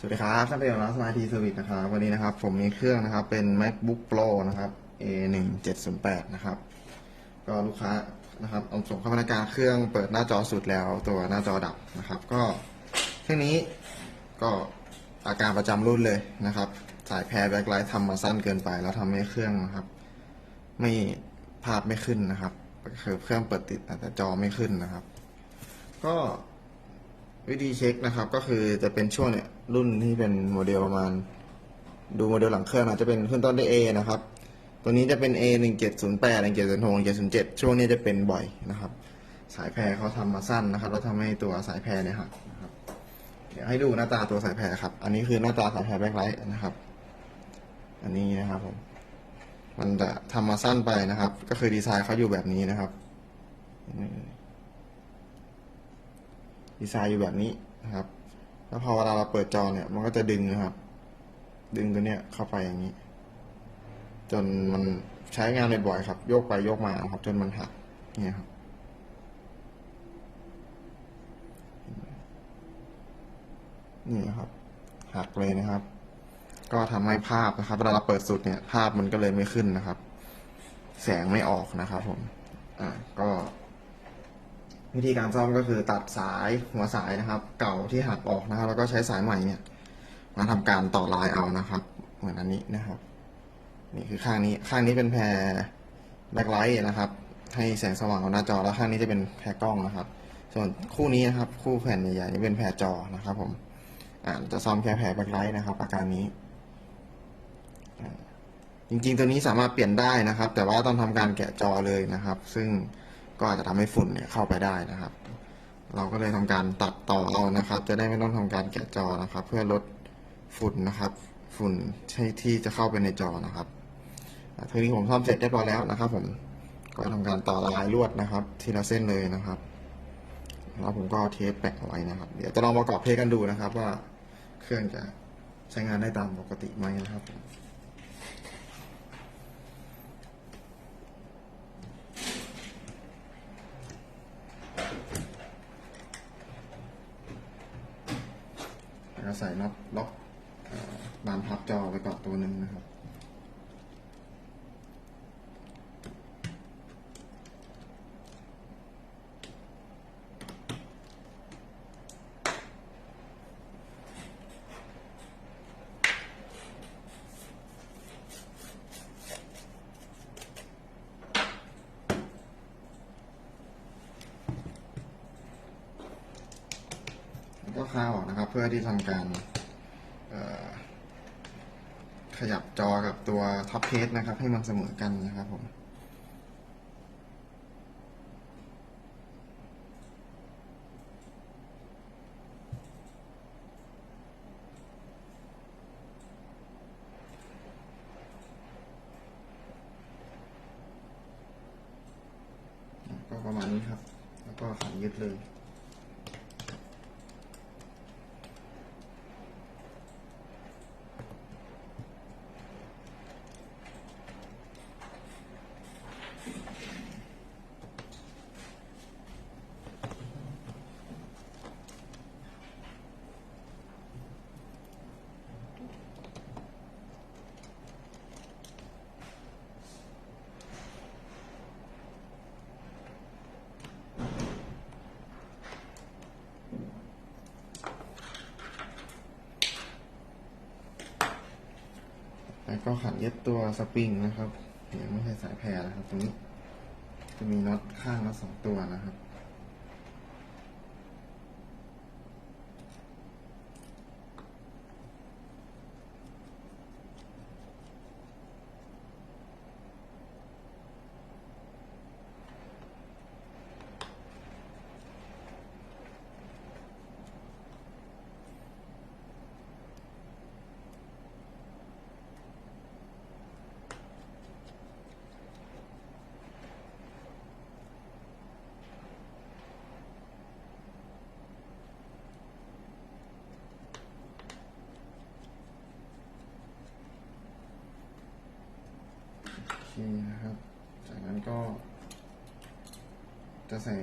สวัสดีครับท่านเป็นร้านสมาร์ททีเซอร์วิสนะครับ วันนี้นะครับ ผมมีเครื่องนะครับ เป็น macbook pro นะครับ a 1 7 0 8นะครับ ก็ลูกค้านะครับเอาส่งเข้าพนักงานเครื่องเปิดหน้าจอสุดแล้วตัวหน้าจอดับนะครับ ก็เครื่องนี้ก็อาการประจำรุ่นเลยนะครับ สายแพรแบ็คไลท์ทำมาสั้นเกินไป แล้วทำให้เครื่องนะครับ ไม่ภาพไม่ขึ้นนะครับคือเครื่องเปิดติดแต่จอไม่ขึ้นนะครับ ก็ วิธีเช็คนะครับก็คือจะเป็นช่วงเนี่ยรุ่นที่เป็นโมเดลประมาณ ดูโมเดลหลังเครื่องอาจจะเป็นขึ้นต้นด้วย A นะครับ ตัวนี้จะเป็น A 1 7 0 8 1 7 0 6 1 7 0 7 ช่วงนี้จะเป็นบ่อยนะครับ สายแพรเขาทำมาสั้นนะครับ แล้วทำให้ตัวสายแพรเนี่ยหักนะครับ เดี๋ยวให้ดูหน้าตาตัวสายแพรครับ อันนี้คือหน้าตาสายแพรแบ็คไลท์นะครับ อันนี้นะครับผมมันจะทำมาสั้นไปนะครับ ก็คือดีไซน์เขาอยู่แบบนี้นะครับ ดีไซน์อยู่แบบนี้นะครับ แล้วพอเวลาเราเปิดจอเนี่ย มันก็จะดึงนะครับ ดึงตัวเนี้ยเข้าไปอย่างนี้ จนมันใช้งานบ่อยๆครับ โยกไปโยกมาครับ จนมันหักเนี่ยครับนี่ครับหักเลยนะครับ ก็ทำให้ภาพนะครับเวลาเราเปิดสุดเนี่ย ภาพมันก็เลยไม่ขึ้นนะครับ แสงไม่ออกนะครับผม อ่าก็ วิธีการซ่อมก็คือตัดสายหัวสายนะครับ เก่าที่หักออกนะครับ แล้วก็ใช้สายใหม่เนี่ย มาทำการต่อลายเอานะครับ เหมือนอันนี้นะครับ นี่คือข้างนี้ข้างนี้เป็นแพรแบ็คไลท์นะครับ ให้แสงสว่างของหน้าจอแล้วข้างนี้จะเป็นแพรกล้องนะครับ ส่วนคู่นี้นะครับ คู่แผ่นใหญ่ๆนี่เป็นแพรจอนะครับ ผมอ่าจะซ่อมแค่แพรแบ็คไลท์นะครับ อาการนี้จริงๆตัวนี้สามารถเปลี่ยนได้นะครับ แต่ว่าต้องทำการแกะจอเลยนะครับ ซึ่ง ก็อาจจะทำให้ฝุ่นเนี่ยเข้าไปได้นะครับ เราก็เลยทำการตัดต่อเอานะครับ จะได้ไม่ต้องทำการแกะจอนะครับ เพื่อลดฝุ่นนะครับ ฝุ่นใช่ที่จะเข้าไปในจอนะครับทีนี้ผมซ่อมเสร็จเรียบร้อยแล้วนะครับ ผมก็ทำการต่อลายลวดนะครับ ทีละเส้นเลยนะครับแล้วผมก็เอาเทปแปะเอาไว้นะครับ เดี๋ยวจะลองประกอบเทสกันดูนะครับ ว่าเครื่องจะใช้งานได้ตามปกติไหมนะครับผม แล้วก็ ใส่น็อตล็อกบานพับจอไปก่อนตัวหนึ่งนะครับ แล้วก็ข้าวออกนะครับ เพื่อที่ทำการขยับจอกับตัวท็อปเพสนะครับ ให้มันเสมอกันนะครับผมก็ประมาณนี้ครับ แล้วก็ขันยึดเลย ก็ขันเย็บตัวสปริงนะครับยังไม่ใช่สายแพรนะครับ ตรงนี้ จะมีน็อตข้างละสองตัวนะครับ นะครับ จากนั้นก็ จะใส่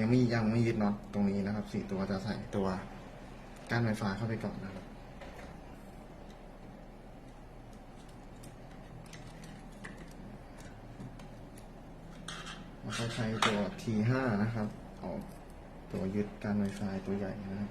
ยังไม่ยังไม่ยึดน็อตตรงนี้นะครับสี่ตัวจะใส่ตัวก้านไฟฟ้าเข้าไปก่อนนะครับเราใช้ตัว T5 นะครับ ออกตัวยึดการไฟฟ้าตัวใหญ่นะครับ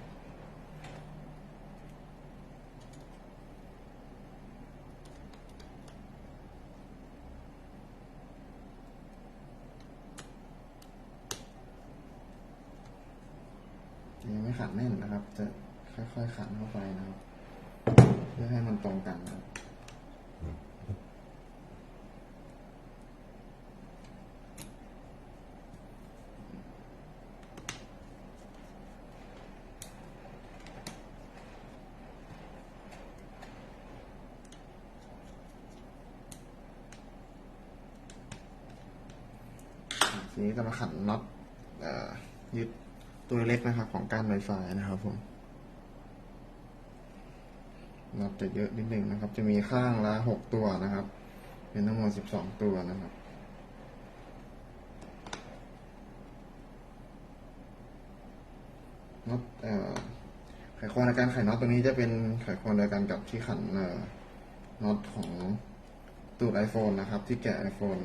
แน่นนะครับ จะค่อยๆขันเข้าไปนะครับ เพื่อให้มันตรงกันนะครับทีนี้จะมาขันน็อตยึด ตัวเล็กนะครับ ของกานไวไฟนะครับผมน็อตจะเยอะนิดหนึ่งนะครับ จะมีข้างละหกตัวนะครับ เป็นทั้งหมดสิบสองตัวนะครับน็อตไขควงในการไขน็อตตัวนี้จะเป็นไขควงเดียวกันกับที่ขันน็อตของตูด iPhone นะครับ ที่แกะ iPhone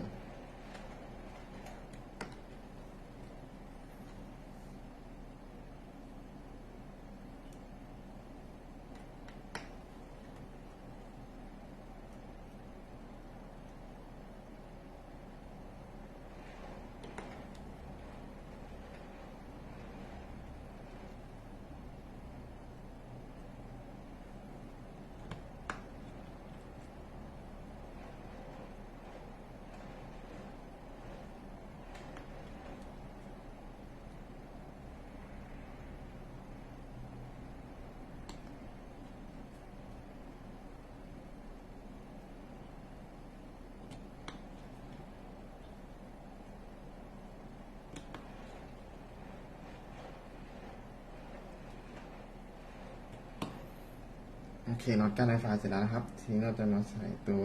เคน็อตการไฟฟ้าเสร็จแล้วนะครับ ทีนี้เราจะมาใส่ตัว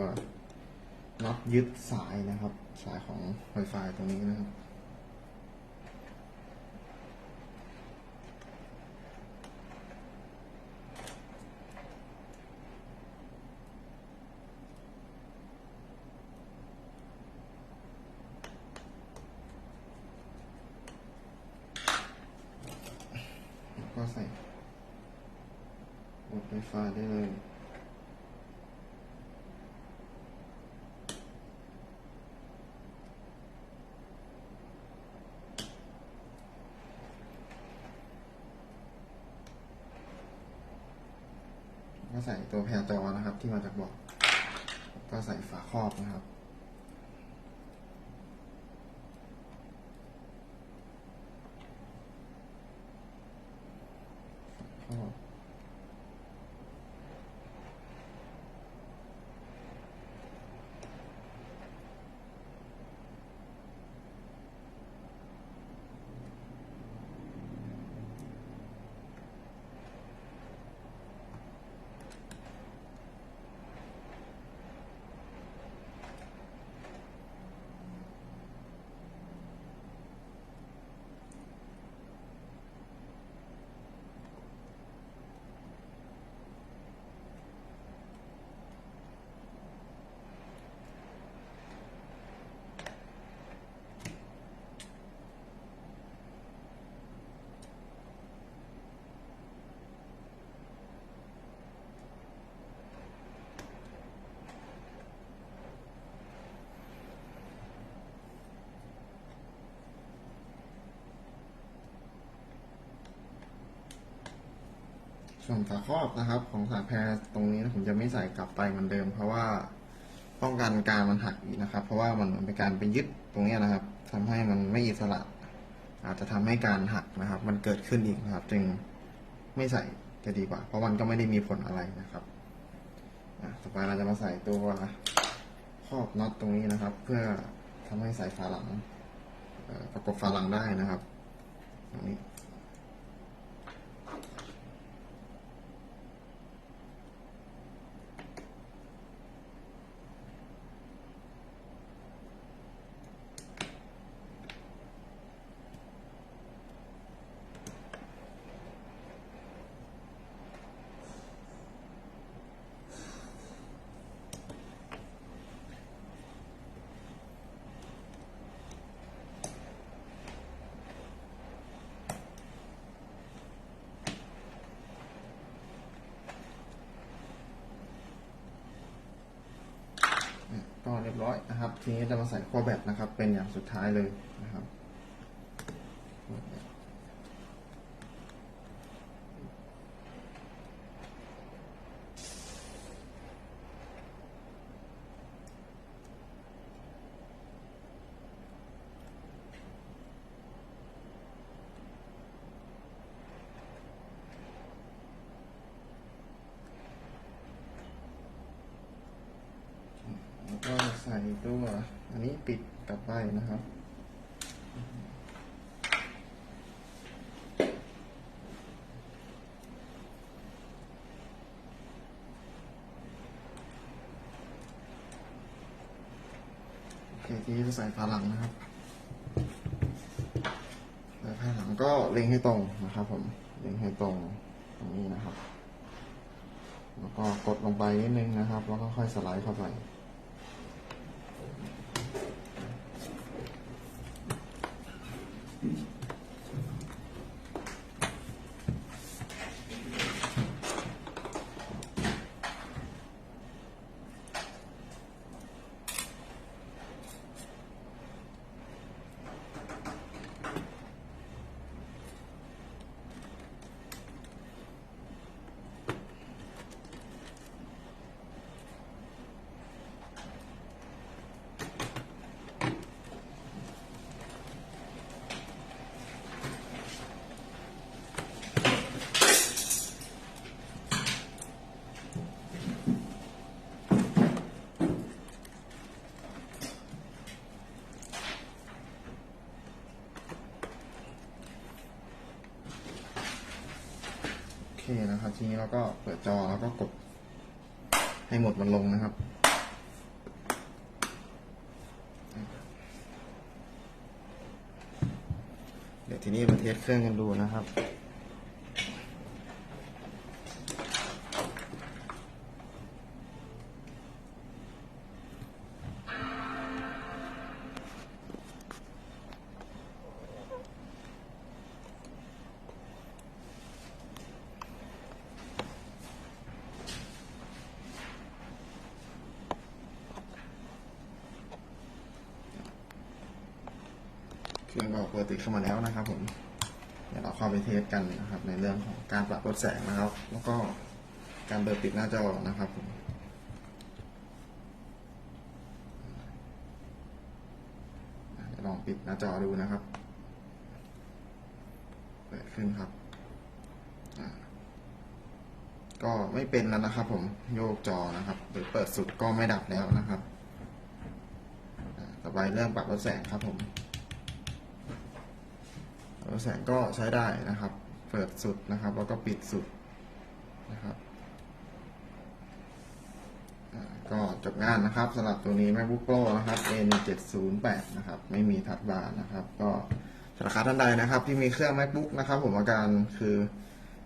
น็อตยึดสายนะครับ สายของ Wi-Fi ตรงนี้นะครับ ก็ใส่ กดไฟ้าได้เลยก็ใส่ตัวแพรจอนะครับ ที่มาจากบอก ก็ใส่ฝาครอบนะครับ ส่วนฝาครอบนะครับ ของสายแพรตรงนี้นะผมจะไม่ใส่กลับไปเหมือนเดิม เพราะว่าป้องกันการมันหักอีกนะครับ เพราะว่ามันเหมือนเป็นการไปยึดตรงนี้นะครับทำให้มันไม่อิสระ อาจจะทำให้การหักนะครับ มันเกิดขึ้นอีกนะครับ จึงไม่ใส่จะดีกว่า เพราะมันก็ไม่ได้มีผลอะไรนะครับต่อไปเราจะมาใส่ตัวครอบน็อตตรงนี้นะครับ เพื่อทำให้สายฝาหลังประกบฝาหลังได้นะครับตรงนี้ โรีย บร้อยนะครับ ทีนี้จะมาใส่ขั้วแบตนะครับ เป็นอย่างสุดท้ายเลยนะครับ แล้วก็ใส่ตัว อั นี้ปิดกลับไปนะครับ โอเคทีนี้จะใส่ฝาหลังนะครับใส่ฝาหลังก็เล็งให้ตรงนะครับผม เล็งให้ตรงตรงนี้นะครับ แล้วก็กดลงไปนิดนึงนะครับ แล้วก็ค่อยสไลด์เข้าไป นะครับ ทีนี้เราก็เปิดจอแล้วก็กดให้หมดมันลงนะครับ เดี๋ยวทีนี้มาเทสเครื่องกันดูนะครับ เครื่องก็ปกติเข้ามาแล้วนะครับผมเดี๋ยวเราเข้าไปเทสกันนะครับ ในเรื่องของการปรับลดแสงนะครับ แล้วก็การเปิดปิดหน้าจอนะครับผมเดี๋ยวลองปิดหน้าจอดูนะครับเปิดขึ้นครับ ก็ไม่เป็นแล้วนะครับ ผมโยกจอนะครับหรือเปิดสุดก็ไม่ดับแล้วนะครับ ต่อไปเรื่องปรับลดแสงครับผม แสงก็ใช้ได้นะครับ เปิดสุดนะครับ แล้วก็ปิดสุดนะครับก็จบงานนะครับสำหรับตัวนี้ MacBook Pro นะครับ A1708 นะครับ ไม่มีทัชบาร์นะครับ ก็สำหรับท่านใดนะครับ ที่มีเครื่อง MacBook นะครับ ผมอาการคือ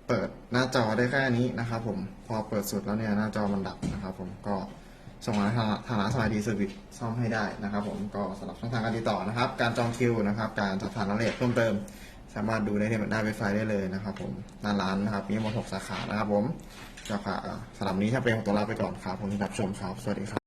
เปิดหน้าจอได้แค่นี้นะครับ ผมพอเปิดสุดแล้วเนี่ยหน้าจอมันดับนะครับ ผมก็ส่งมาทางทางร้านสมัยดีเซอร์วิสซ่อมให้ได้นะครับ ผมก็สำหรับช่องทางการติดต่อนะครับ การจองคิวนะครับ การสอบถามรายละเอียดเพิ่มเติม สามารถดูได้ในหน้าเว็บไซต์ได้เลยนะครับผมหน้าร้านนะครับมีหมด6สาขานะครับผมก็ค่ะสำหรับนี้ถ้าเป็นของตัวเราไปก่อนครับผมที่รับชมครับสวัสดีครับ